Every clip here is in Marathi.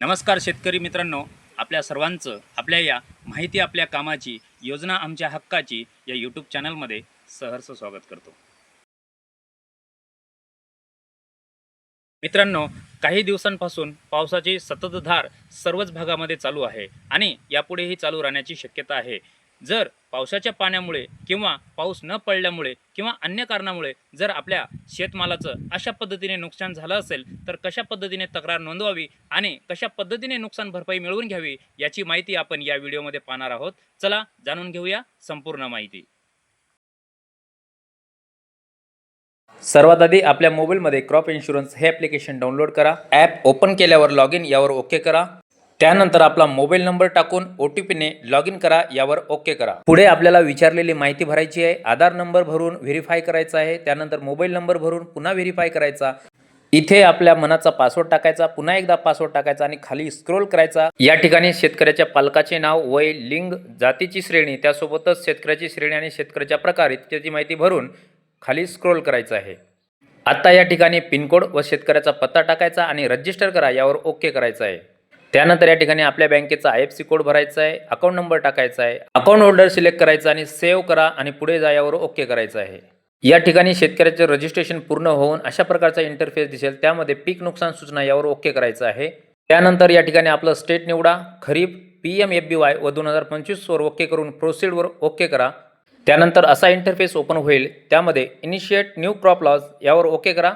नमस्कार शेतकरी मित्रांनो आपल्या सर्वांचं आपल्या या माहिती आपल्या कामाची योजना आमच्या हक्काची या यूट्यूब चॅनलमध्ये सहर्ष स्वागत करतो. मित्रांनो काही दिवसांपासून पावसाची सततधार सर्वच भागामध्ये चालू आहे आणि यापुढेही चालू राहण्याची शक्यता आहे. जर पावसाच्या पाण्यामुळे किंवा पाऊस न पडल्यामुळे किंवा अन्य कारणामुळे जर आपल्या शेतमालाचं अशा पद्धतीने नुकसान झालं असेल तर कशा पद्धतीने तक्रार नोंदवावी आणि कशा पद्धतीने नुकसान भरपाई मिळवून घ्यावी याची माहिती आपण या व्हिडिओमध्ये पाहणार आहोत. चला जाणून घेऊया संपूर्ण माहिती. सर्वात आधी आपल्या मोबाईलमध्ये क्रॉप इन्शुरन्स हे ॲप्लिकेशन डाउनलोड करा. ॲप ओपन केल्यावर लॉग इन यावर ओके करा. त्यानंतर आपला मोबाईल नंबर टाकून ओ टी पीने लॉग इन करा यावर ओके करा. पुढे आपल्याला विचारलेली माहिती भरायची आहे आधार नंबर भरून व्हेरीफाय करायचा आहे त्यानंतर मोबाईल नंबर भरून पुन्हा व्हेरीफाय करायचा. इथे आपल्या मनाचा पासवर्ड टाकायचा पुन्हा एकदा पासवर्ड टाकायचा आणि खाली स्क्रोल करायचा. या ठिकाणी शेतकऱ्याच्या पालकाचे नाव वय लिंग जातीची श्रेणी त्यासोबतच शेतकऱ्याची श्रेणी आणि शेतकऱ्याच्या प्रकार इत्यादी माहिती भरून खाली स्क्रोल करायचं आहे. आत्ता या ठिकाणी पिनकोड व शेतकऱ्याचा पत्ता टाकायचा आणि रजिस्टर करा यावर ओके करायचं आहे. त्यानंतर या ठिकाणी आपल्या बँकेचा आय एफ सी कोड भरायचा आहे अकाउंट नंबर टाकायचा आहे अकाउंट होल्डर सिलेक्ट करायचा आणि सेव्ह करा आणि पुढे जा यावर ओके करायचं आहे. या ठिकाणी शेतकऱ्याचे रजिस्ट्रेशन पूर्ण होऊन अशा प्रकारचा इंटरफेस दिसेल त्यामध्ये पीक नुकसान सूचना यावर ओके करायचं आहे. त्यानंतर या ठिकाणी आपलं स्टेट निवडा kharif P M F B Y व दोन हजार पंचवीसवर ओके करून प्रोसीडवर ओके करा. त्यानंतर असा इंटरफेस ओपन होईल त्यामध्ये इनिशिएट न्यू क्रॉप लॉस यावर ओके करा.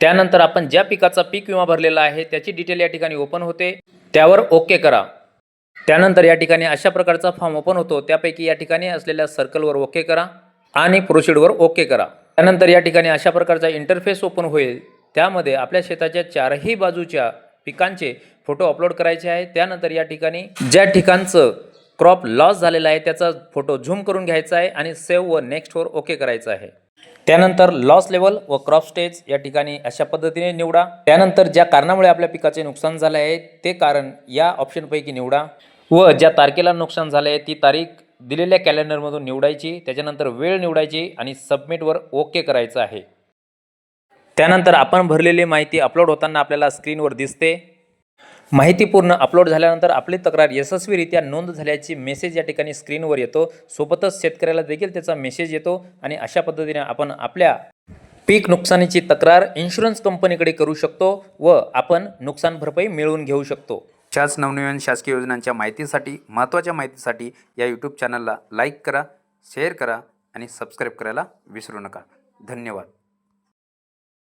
त्यानंतर आपण ज्या पिकाचा पीक विमा भरलेला आहे त्याची डिटेल या ठिकाणी ओपन होते. त्यावर ओके करा. त्यानंतर या ठिकाणी अशा प्रकारचा फॉर्म ओपन होतो. त्यापैकी या ठिकाणी असलेल्या सर्कलवर ओके करा आणि प्रोसिडवर ओके करा. त्यानंतर या ठिकाणी अशा प्रकारचा इंटरफेस ओपन होईल. त्यामध्ये आपल्या शेताच्या चारही बाजूच्या पिकांचे फोटो अपलोड करायचे आहे त्यानंतर या ठिकाणी ज्या ठिकाणचं क्रॉप लॉस झालेला आहे त्याचा फोटो झूम करून घ्यायचा आहे आणि सेव्ह व नेक्स्टवर ओके करायचं आहे. त्यानंतर लॉस लेवल व क्रॉप स्टेज या ठिकाणी अशा पद्धतीने निवडा. त्यानंतर ज्या कारणामुळे आपल्या पिकाचे नुकसान झाले आहे ते कारण या ऑप्शनपैकी निवडा. व ज्या तारखेला नुकसान झाले आहे ती तारीख दिलेल्या कॅलेंडरमधून निवडायची त्याच्यानंतर वेळ निवडायची आणि सबमिटवर ओके करायचं आहे. त्यानंतर आपण भरलेली माहिती अपलोड होताना आपल्याला स्क्रीनवर दिसते. माहिती पूर्ण अपलोड झाल्यानंतर आपली तक्रार यशस्वीरित्या नोंद झाल्याची मेसेज या ठिकाणी स्क्रीनवर येतो. सोबतच शेतकऱ्याला देखील त्याचा मेसेज येतो आणि अशा पद्धतीने आपण आपल्या पीक नुकसानीची तक्रार इन्शुरन्स कंपनीकडे करू शकतो व आपण नुकसान भरपाई मिळवून घेऊ शकतो. शास नवनवीन शासकीय योजनांच्या माहितीसाठी महत्त्वाच्या माहितीसाठी या यूट्यूब चॅनलला लाईक करा शेअर करा आणि सबस्क्राईब करायला विसरू नका. धन्यवाद.